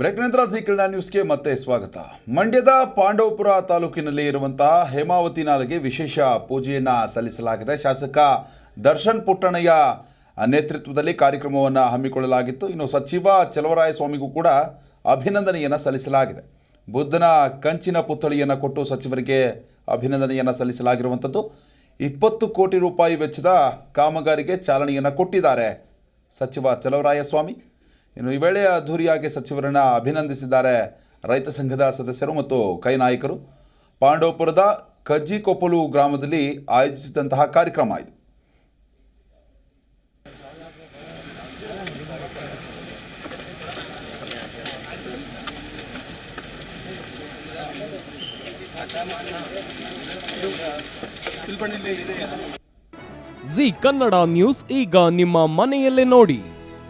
Break ನಂತರ G ನ್ಯೂಸ್ಗೆ ಮತ್ತೆ ಸ್ವಾಗತ. ಮಂಡ್ಯದ ಪಾಂಡವಪುರ ತಾಲೂಕಿನಲ್ಲಿ ಇರುವಂತಹ ಹೇಮಾವತಿ ನಾಲೆಗೆ ವಿಶೇಷ ಪೂಜೆಯನ್ನು ಸಲ್ಲಿಸಲಾಗಿದೆ. ಶಾಸಕ ದರ್ಶನ್ ಪುಟ್ಟಣಯ್ಯ ನೇತೃತ್ವದಲ್ಲಿ ಕಾರ್ಯಕ್ರಮವನ್ನು ಹಮ್ಮಿಕೊಳ್ಳಲಾಗಿತ್ತು. ಇನ್ನು ಸಚಿವ ಚಲವರಾಯಸ್ವಾಮಿಗೂ ಕೂಡ ಅಭಿನಂದನೆಯನ್ನು ಸಲ್ಲಿಸಲಾಗಿದೆ. ಬುದ್ಧನ ಕಂಚಿನ ಪುತ್ಥಳಿಯನ್ನು ಕೊಟ್ಟು ಸಚಿವರಿಗೆ ಅಭಿನಂದನೆಯನ್ನು ಸಲ್ಲಿಸಲಾಗಿರುವಂಥದ್ದು. ಇಪ್ಪತ್ತು ಕೋಟಿ ರೂಪಾಯಿ ವೆಚ್ಚದ ಕಾಮಗಾರಿಗೆ ಚಾಲನೆಯನ್ನು ಕೊಟ್ಟಿದ್ದಾರೆ ಸಚಿವ ಚಲವರಾಯ ಸ್ವಾಮಿ ಇನ್ನು ಈ ವೇಳೆ ಅದ್ಧೂರಿಯಾಗಿ ಸಚಿವರನ್ನ ಅಭಿನಂದಿಸಿದ್ದಾರೆ ರೈತ ಸಂಘದ ಸದಸ್ಯರು ಮತ್ತು ಕೈ ನಾಯಕರು. ಪಾಂಡವಪುರದ ಕಜ್ಜಿಕೊಪ್ಪಲು ಗ್ರಾಮದಲ್ಲಿ ಆಯೋಜಿಸಿದಂತಹ ಕಾರ್ಯಕ್ರಮ ಇದು. ಜಿ ಕನ್ನಡ ನ್ಯೂಸ್ ಈಗ ನಿಮ್ಮ ಮನೆಯಲ್ಲೇ ನೋಡಿ.